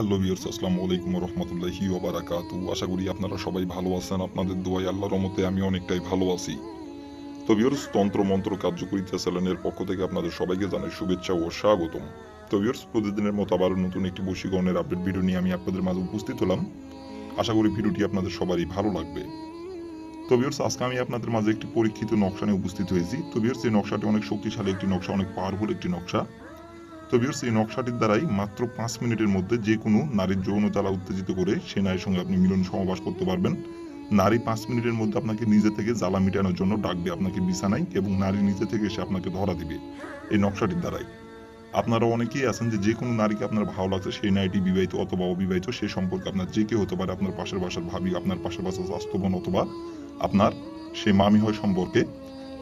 Hello viewers আসসালামু আলাইকুম রহমতুল্লাহি ওবারাকাতু আশা করি আপনারা সবাই ভালো আছেন, আপনাদের দোয়াই আল্লাহর রহমতে আমি অনেকটাই ভালো আছি। তো ভিউয়ার্স তন্ত্র মন্ত্র কার্যকরিতা চ্যানেলের পক্ষ থেকে আপনাদের সবাইকে জানাই শুভেচ্ছা ও স্বাগতম। তো ভিউয়ার্স প্রতিদিনের মতো আবার নতুন একটি বশীকরণের আপডেট ভিডিও নিয়ে আমি আপনাদের মাঝে উপস্থিত হলাম। আশা করি ভিডিওটি আপনাদের সবারই ভালো লাগবে। তো ভিউয়ার্স আজকে আমি আপনাদের মাঝে একটি পরীক্ষিত নকশা নিয়ে উপস্থিত হয়েছি। তো ভিউয়ার্স এই নকশাটি অনেক শক্তিশালী একটি নকশা, অনেক পাওয়ারফুল একটি নকশা। তো ভিউয়ার্স এই নকশাটির দ্বারাই মাত্র পাঁচ মিনিটের মধ্যে যে কোনো নারীর যৌন জ্বালা উত্তেজিত করে সে নারীর সঙ্গে আপনি মিলন সমাবাস করতে পারবেন। নারী পাঁচ মিনিটের মধ্যে আপনাকে নিজে থেকে জ্বালা মেটানোর জন্য ডাকবে আপনাকে বিছানায় এবং নারী নিজে থেকে এসে আপনাকে ধরা দিবে এই নকশাটির দ্বারাই। আপনারা অনেকেই আছেন যে যে কোনো নারীকে আপনার ভালো লাগছে সেই নারীটি বিবাহিত অথবা অবিবাহিত, সে সম্পর্কে আপনার যে কেউ হতে পারে আপনার পাশের বাসার ভাবি, আপনার পাশের বাসার স্বাস্থ্যবন অথবা আপনার সে মামি হয় সম্পর্কে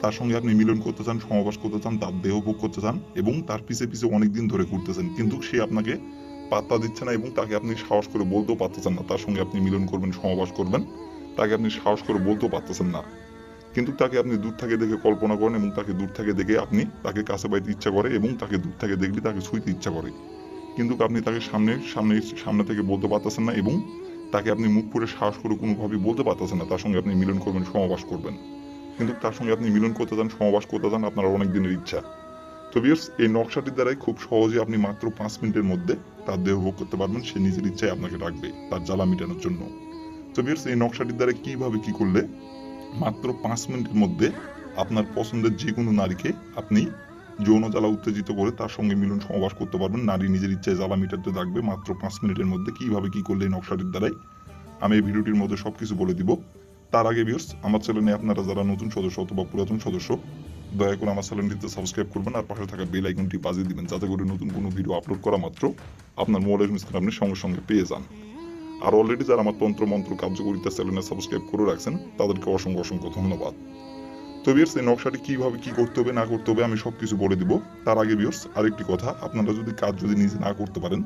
তার সঙ্গে আপনি মিলন করতে চান সমাবাস করতে চান, তার দেহ ভোগ করতে চান এবং তার পিছে পিছে অনেকদিন ধরে ঘুরতেছেন। কিন্তু সে আপনাকে পাত্তা দিচ্ছে না এবং তাকে আপনি সাহস করে বলতেও পারতেছেন না। তার সঙ্গে আপনি মিলন করবেন সমাবাস করবেন, তাকে আপনি সাহস করে বলতেও পারতেছেন না। কিন্তু তাকে আপনি দূর থেকে দেখে কল্পনা করেন এবং তাকে দূর থেকে দেখে আপনি তাকে কাছে পাইতে ইচ্ছা করে এবং তাকে দূর থেকে দেখলে তাকে ছুঁইতে ইচ্ছা করে। কিন্তু আপনি তাকে সামনে সামনে সামনে থেকে বলতে পারতেছেন না এবং তাকে আপনি মুখ করে সাহস করে কোনোভাবেই বলতে পারতেছেন না। তার সঙ্গে আপনি মিলন করবেন সমাবাস করবেন। কিন্তু তার সঙ্গে আপনি মিলন করতে চান সমাবাস করতে চান আপনার অনেক দিনের ইচ্ছা। তো বিয়ার্স এই নকশাটির দ্বারাই খুব সহজে আপনি মাত্র পাঁচ মিনিটের মধ্যে তার দেহ ভোগ করতে পারবেন, সে নিজের ইচ্ছায় আপনাকে ডাকবে তার জ্বালা মেটানোর জন্য। তো বিয়ার্স এই নকশাটির দ্বারা কীভাবে কি করলে মাত্র পাঁচ মিনিটের মধ্যে আপনার পছন্দের যে কোনো নারীকে আপনি যৌন জ্বালা উত্তেজিত করে তার সঙ্গে মিলন সমাবাস করতে পারবেন, নারী নিজের ইচ্ছায় জ্বালা মেটাতে ডাকবে মাত্র পাঁচ মিনিটের মধ্যে কীভাবে কি করলে এই নকশাটির দ্বারাই? আমি এই ভিডিওটির মধ্যে সবকিছু বলে দিব। তার আগে ভিউর্স আমার চ্যানেলে আপনারা যারা নতুন সদস্য অথবা পুরাতন সদস্য, দয়া করে আমার চ্যানেলটিতে সাবস্ক্রাইব করবেন আর পাশে থাকা বেল আইকনটি বাজিয়ে দিবেন যাতে করে নতুন কোনো ভিডিও আপলোড করা মাত্র আপনার মোবাইলের স্ক্রিন আপনি সঙ্গে সঙ্গে পেয়ে যান। আর অলরেডি যারা আমার তন্ত্র মন্ত্র কার্যকরিতা চ্যানেলে সাবস্ক্রাইব করে রাখছেন, তাদেরকে অসংখ্য অসংখ্য ধন্যবাদ। তো বিয়ার্স এই নকশাটি কীভাবে, কি করতে হবে, না করতে হবে, আমি সব কিছু বলে দিব। তার আগে বিয়ার্স আরেকটি কথা, আপনারা যদি কাজ যদি নিজে না করতে পারেন,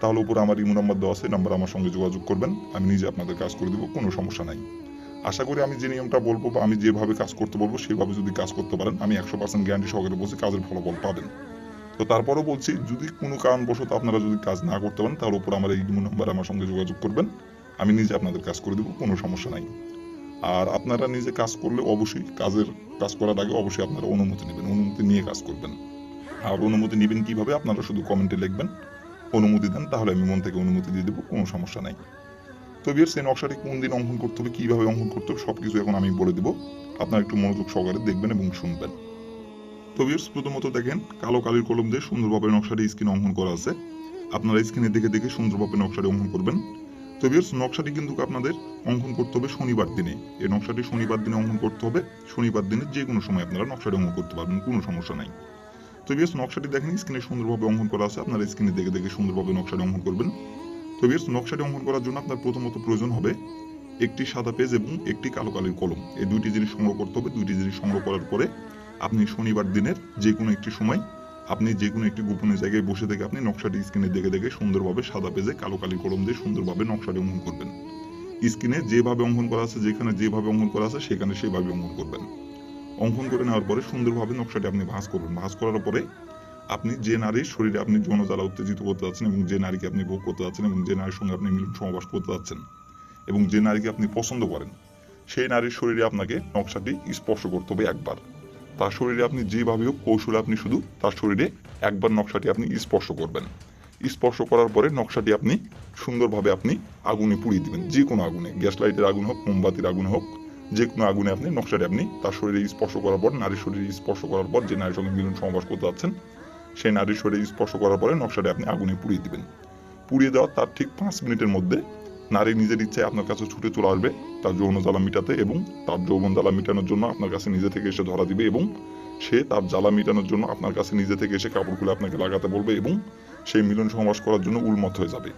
তাহলে উপরে আমার ইমো নাম্বার দেওয়া আছে নাম্বার আমার সঙ্গে যোগাযোগ করবেন, আমি নিজে আপনাদের কাজ করে দিব, কোনো সমস্যা নাই। আশা করি আমি যে নিয়মটা বলব বা আমি যেভাবে কাজ করতে বলব, সেভাবে যদি কাজ করতে পারেন, আমি একশো পার্সেন্ট গ্যারান্টি সহকারে বলছি কাজের ফলাফল পাবেন। তো তারপরেও বলছি, যদি কোনো কারণবশত আপনারা যদি কাজ না করতে পারেন তার উপর আমার এই নাম্বার আমার সঙ্গে যোগাযোগ করবেন। আমি নিজে আপনাদের কাজ করে দেবো, কোনো সমস্যা নাই। আর আপনারা নিজে কাজ করলে অবশ্যই কাজের, কাজ করার আগে অবশ্যই আপনারা অনুমতি নেবেন, অনুমতি নিয়ে কাজ করবেন। আর অনুমতি নেবেন কীভাবে, আপনারা শুধু কমেন্টে লিখবেন, অনুমতি দেন, তাহলে আমি মন থেকে অনুমতি দিয়ে দেবো, কোনো সমস্যা নাই। তো বিয়ার সেই নকশাটি কোন দিন অঙ্কন করতে হবে, কীভাবে অঙ্কন করতে হবে সব কিছু এখন আমি বলে দেবো। আপনারা একটু মনোযোগ সহকারে দেখবেন এবং শুনবেন। তো বিয়ার্স, প্রথমত দেখেন, কালো কালির কলম দিয়ে সুন্দরভাবে নকশাটি স্ক্রিনে অঙ্কন করা আছে। আপনারা স্ক্রিনে দেখে দেখে সুন্দরভাবে নকশাটি অঙ্কন করবেন। তো বিয়ার্স, নকশাটি কিন্তু আপনাদের অঙ্কন করতে হবে শনিবার দিনে। এই নকশাটি শনিবার দিনে অঙ্কন করতে হবে। শনিবার দিনে যে কোনো সময় আপনারা নকশাটি অঙ্কন করতে পারবেন, কোনো সমস্যা নাই। তো বিয়ার্স, নকশাটি দেখেন স্ক্রিনে সুন্দরভাবে অঙ্কন করা আছে। আপনারা স্ক্রিনে দেখে দেখে সুন্দরভাবে নকশাটি অঙ্কন করবেন। তো নকশাটি অঙ্কন করার জন্য আপনার প্রথমত প্রয়োজন হবে একটি সাদা পেজ এবং একটি কালো কালির কলম। এই দুইটি জিনিস সংগ্রহ করতে হবে। দুইটি জিনিস সংগ্রহ করার পরে আপনি শনিবার দিনের যে কোনো একটি সময় আপনি যে কোনো একটি গোপনীয় জায়গায় বসে থেকে আপনি নকশাটি স্ক্রিনে দেখে দেখে সুন্দরভাবে সাদা পেজে কালো কালির কলম দিয়ে সুন্দরভাবে নকশাটি অঙ্কন করবেন। স্ক্রিনে যেভাবে অঙ্কন করা আছে, যেখানে যেভাবে অঙ্কন করা আছে, সেখানে সেভাবে অঙ্কন করবেন। অঙ্কন করে নেওয়ার পরে সুন্দরভাবে নকশাটি আপনি ভাঁজ করবেন। ভাঁজ করার পরে আপনি যে নারীর শরীরে আপনি যৌন জ্বালা উত্তেজিত করতে যাচ্ছেন এবং যে নারীকে আপনি ভোগ করতে যাচ্ছেন এবং যে নারীর সঙ্গে আপনি মিলন সমাবাস করতে যাচ্ছেন এবং যে নারীকে আপনি পছন্দ করেন, সেই নারীর শরীরে আপনাকে নকশাটি স্পর্শ করতে হবে একবার। তার শরীরে আপনি যেভাবে হোক কৌশলে আপনি শুধু তার শরীরে একবার নকশাটি আপনি স্পর্শ করবেন। স্পর্শ করার পরে নকশাটি আপনি সুন্দরভাবে আপনি আগুনে পুড়িয়ে দিবেন, যে কোনো আগুনে, গ্যাস লাইটের আগুন হোক, মোমবাতির আগুন হোক, যে কোনো আগুনে আপনি নকশাটি আপনি তার শরীরে স্পর্শ করার পর, নারীর শরীরে স্পর্শ করার পর যে নারীর সঙ্গে মিলন সমাবাস করতে যাচ্ছেন সেই নারীর শরীরে স্পর্শ করার পরে নকশাটি আপনি আগুনে পুড়িয়ে দিবেন। পুড়িয়ে দেওয়ার তার ঠিক পাঁচ মিনিটের মধ্যে নারী নিজের ইচ্ছায় আপনার কাছে ছুটে চলে আসবে, তার যৌন জ্বালা মিটাতে এবং তার যৌবন জ্বালা মিটানোর জন্য আপনার কাছে নিজে থেকে এসে ধরা দিবে এবং সে তার জ্বালা মিটানোর জন্য আপনার কাছে নিজে থেকে এসে কাপড় খুলে আপনাকে লাগাতে বলবে এবং সেই মিলন সমাবাস করার জন্য উন্মত হয়ে যাবে।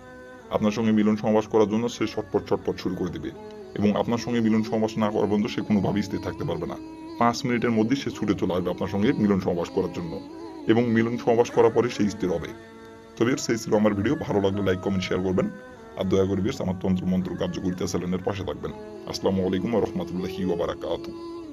আপনার সঙ্গে মিলন সমাবাস করার জন্য সে ছটপট ছটপট শুরু করে দিবে এবং আপনার সঙ্গে মিলন সমাবাস না করার পর্যন্ত সে কোনোভাবেই স্থির থাকতে পারবে না। পাঁচ মিনিটের মধ্যেই সে ছুটে চলে আসবে আপনার সঙ্গে মিলন সমাবাস করার জন্য। এবং মিলন সমাবাস করার পরে সেই স্থির হবে। তো বিয়ার সেই ছিল আমার ভিডিও। ভালো লাগলে লাইক কমেন্ট শেয়ার করবেন। আর দয়া করে বিয়ার আমার তন্ত্র মন্ত্র কার্যকরিতা চ্যানেলের পাশে থাকবেন। আসসালামু আলাইকুম রহমতুল্লাহি ওবারাকাতু